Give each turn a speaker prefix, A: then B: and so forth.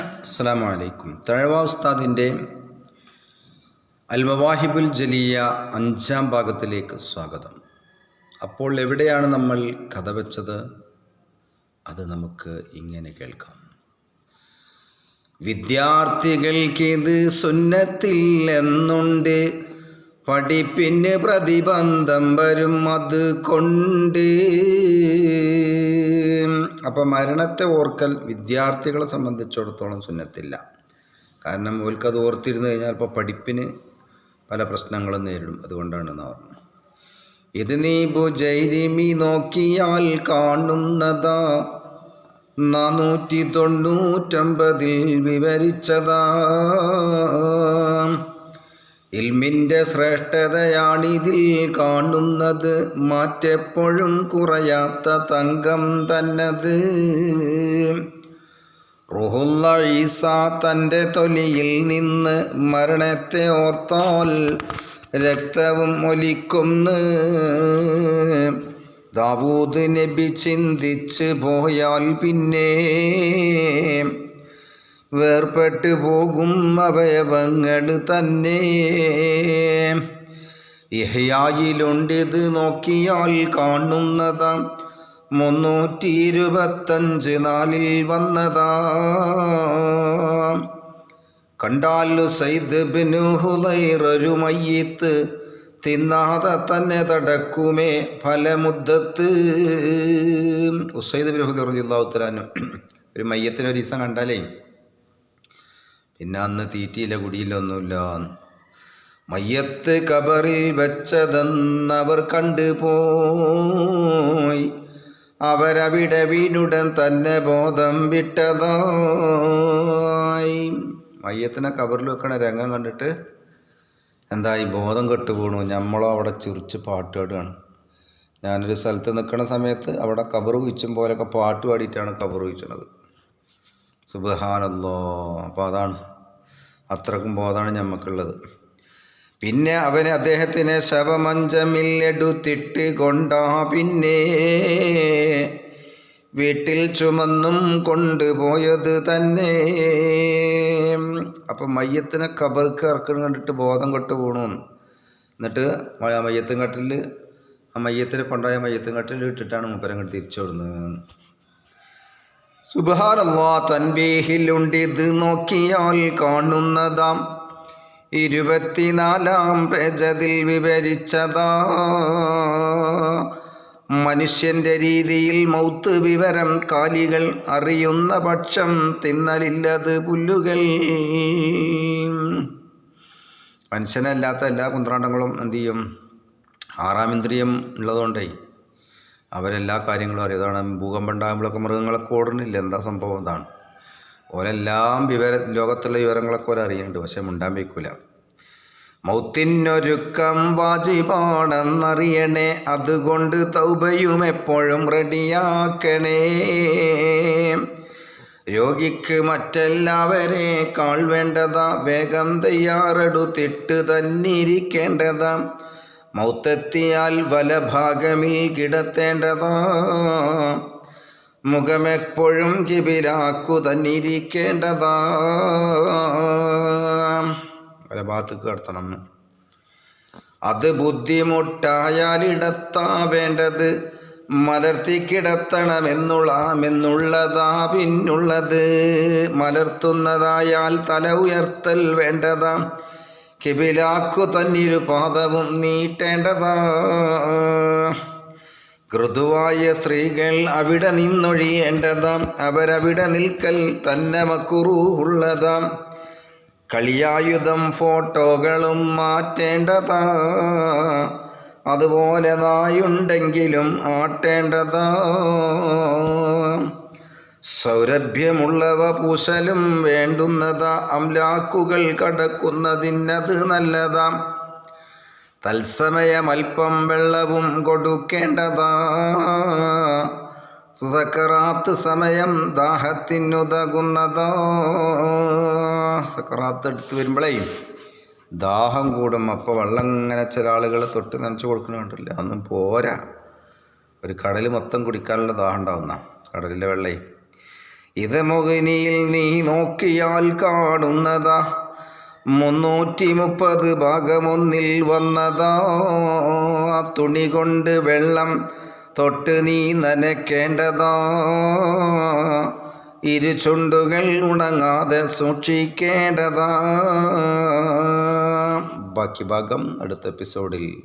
A: അസ്സാം വലൈക്കും തഴവ ഉസ്താദിന്റെ അൽമവാഹിബുൽ ജലിയ അഞ്ചാം ഭാഗത്തിലേക്ക് സ്വാഗതം. അപ്പോൾ എവിടെയാണ് നമ്മൾ കഥ വെച്ചത്? അത് നമുക്ക് ഇങ്ങനെ കേൾക്കാം. വിദ്യാർത്ഥികൾക്കിത് സുന്നത്തിൽ എന്നുണ്ട് പഠിപ്പിന് പ്രതിബന്ധം വരും അത് കൊണ്ട്. അപ്പം മരണത്തെ ഓർക്കൽ വിദ്യാർത്ഥികളെ സംബന്ധിച്ചിടത്തോളം സുന്നത്തില്ല. കാരണം ഓൽക്കത് ഓർത്തിരുന്നു കഴിഞ്ഞാൽ ഇപ്പോൾ പഠിപ്പിന് പല പ്രശ്നങ്ങളും നേരിടും. അതുകൊണ്ടാണ് അതുകൊണ്ടാണെന്ന് പറഞ്ഞു ഇത് നീ ഭുജൈരിമി നോക്കിയാൽ കാണുന്നതാ. നാനൂറ്റി തൊണ്ണൂറ്റമ്പതിൽ വിവരിച്ചതാ. ഇൽമിന്റെ ശ്രേഷ്ഠതയാണിതിൽ കാണുന്നത് മാറ്റെപ്പോഴും കുറയാത്ത തങ്കം തന്നത്. റുഹുല്ല ഈസ തന്റെ തൊലിയിൽ നിന്ന് മരണത്തെ ഓർത്താൽ രക്തവും ഒലിക്കുന്നു. ദാവൂദ് നബി ചിന്തിച്ച് പോയാൽ പിന്നെ വേർപെട്ടു പോകും അവയവങ്ങൾ തന്നെ. ഇഹയായിലുണ്ടിത് നോക്കിയാൽ കാണുന്നതാ. മുന്നൂറ്റി ഇരുപത്തഞ്ച് നാലിൽ വന്നതാ. കണ്ടാലു സൈദ് ബിനു ഹുലൈറൊരു മയ്യത്ത്. തിന്നാതെ തന്നെ തടക്കുമേ ഫലമുദ്ദത്ത്. ഉസൈദ് ബിൻ ഹുലൈർ റളിയല്ലാഹു ഒരു മയ്യത്തിനൊരു ദിവസം കണ്ടാലേ പിന്നെ അന്ന് തീറ്റിയില്ല കുടിയിലൊന്നുമില്ല. മയ്യത്ത് കബറിൽ വെച്ചതെന്നവർ കണ്ടുപോയി അവരവിടെ വീണുടൻ തന്നെ ബോധം വിട്ടതായി. മയ്യത്തിനെ കബറിൽ വെക്കണ രംഗം കണ്ടിട്ട് എന്തായി? ബോധം കെട്ടു വീണു. നമ്മളോ അവിടെ ചിറിച്ച് പാട്ട് പാടുകയാണ്. ഞാനൊരു സ്ഥലത്ത് നിൽക്കുന്ന സമയത്ത് അവിടെ കബർ കുഴിച്ചും പോലെയൊക്കെ പാട്ട് പാടിയിട്ടാണ് കബർ കുഴിച്ചത് സുബഹാനല്ലോ. അപ്പോൾ അതാണ് അത്രക്കും ബോധമാണ് ഞമ്മക്കുള്ളത്. പിന്നെ അവന് അദ്ദേഹത്തിനെ ശവമഞ്ചമിൽ എടുത്തിട്ട് കൊണ്ടാ പിന്നെ വീട്ടിൽ ചുമന്നും കൊണ്ടുപോയത് തന്നെ. അപ്പം മയ്യത്തിനെ കബർക്ക് ഇറക്കണം കണ്ടിട്ട് ബോധം കൊട്ട് പോണു എന്നിട്ട് മയ്യത്തും കട്ടിൽ ആ മയ്യത്തിനെ കൊണ്ടായ മയ്യത്തും കട്ടിൽ ഇട്ടിട്ടാണ് മൂപ്പരം കണ്ട് തിരിച്ചു വിടുന്നത് സുബാനല്ലാ തൻവീഹിലുണ്ടിത് നോക്കിയാൽ കാണുന്നതാം. ഇരുപത്തിനാലാം പേജതിൽ വിവരിച്ചതാ. മനുഷ്യന്റെ രീതിയിൽ മൗത്ത് വിവരം കാലികൾ അറിയുന്ന പക്ഷം തിന്നലില്ലത് പുല്ലുകൾ. മനുഷ്യനല്ലാത്ത എല്ലാ കുന്ത്രാണ്ടങ്ങളും എന്തു ചെയ്യും? ആറാം ഇന്ദ്രിയം ഉള്ളതുകൊണ്ടേ അവരെല്ലാ കാര്യങ്ങളും അറിയും. അതാണ് ഭൂകമ്പം ഉണ്ടാകുമ്പോഴൊക്കെ മൃഗങ്ങളൊക്കെ ഓടണില്ല എന്താ സംഭവം? എന്താണ് ഓരെല്ലാം വിവര ലോകത്തുള്ള വിവരങ്ങളൊക്കെ ഓരറിയുന്നുണ്ട് പക്ഷെ മുണ്ടാൻ വയ്ക്കൂല. മൗത്തിനൊരുക്കം വാജിപാണെന്നറിയണേ അതുകൊണ്ട് തൗബയും എപ്പോഴും റെഡിയാക്കണേ. രോഗിക്ക് മറ്റെല്ലാവരേക്കാൾ വേണ്ടതാ വേഗം തയ്യാറെടുത്തിട്ട് തന്നിരിക്കേണ്ടതാ. മൗത്തെത്തിയാൽ വലഭാഗമിൽ കിടത്തേണ്ടതാ. മുഖമെപ്പോഴും കിബിലാക്കു തന്നിരിക്കേണ്ടതാ വലഭാഗത്തേക്ക് കിടത്തണം അത് ബുദ്ധിമുട്ടായാലിടത്താ വേണ്ടത്. മലർത്തി കിടത്തണമെന്നുള്ളാമെന്നുള്ളതാ പിന്നുള്ളത്. മലർത്തുന്നതായാൽ തല ഉയർത്തൽ വേണ്ടതാ. കിബിലാക്കു തന്നിരു പാദവും നീട്ടേണ്ടതാ. കൃതുവായ സ്ത്രീകൾ അവിടെ നിന്നൊഴിയേണ്ടതാം. അവരവിടെ നിൽക്കൽ തന്നെ മക്കുറുള്ളതാം കളിയായുധം ഫോട്ടോകളും മാറ്റേണ്ടതാ. അതുപോലെ നായുണ്ടെങ്കിലും ആട്ടേണ്ടതാ. സൗരഭ്യമുള്ളവ പൂശലും വേണ്ടുന്നതാ. അംലാക്കുകൾ കടക്കുന്നതിന്നത് നല്ലതാം. തത്സമയമൽപ്പം വെള്ളവും കൊടുക്കേണ്ടതാ. സക്കറാത്ത് സമയം ദാഹത്തിനുതകുന്നതോ. സക്കറാത്ത് എടുത്ത് വരുമ്പോഴേ ദാഹം കൂടും. അപ്പോൾ വെള്ളം ഇങ്ങനെ ചില ആളുകൾ തൊട്ട് നനച്ച് കൊടുക്കുന്നുണ്ടല്ലോ അതൊന്നും പോരാ. ഒരു കടൽ മൊത്തം കുടിക്കാനുള്ള ദാഹം ഉണ്ടാവുന്ന കടലിലെ വെള്ളേ. ഇത് മുകനിയിൽ നീ നോക്കിയാൽ കാണുന്നതാ. മുന്നൂറ്റി മുപ്പത് ഭാഗമൊന്നിൽ വന്നതാ. തുണി കൊണ്ട് വെള്ളം തൊട്ട് നീ നനയ്ക്കേണ്ടതാ. ഇരു ചുണ്ടുകൾ ഉണങ്ങാതെ സൂക്ഷിക്കേണ്ടതാ. ബാക്കി ഭാഗം അടുത്ത എപ്പിസോഡിൽ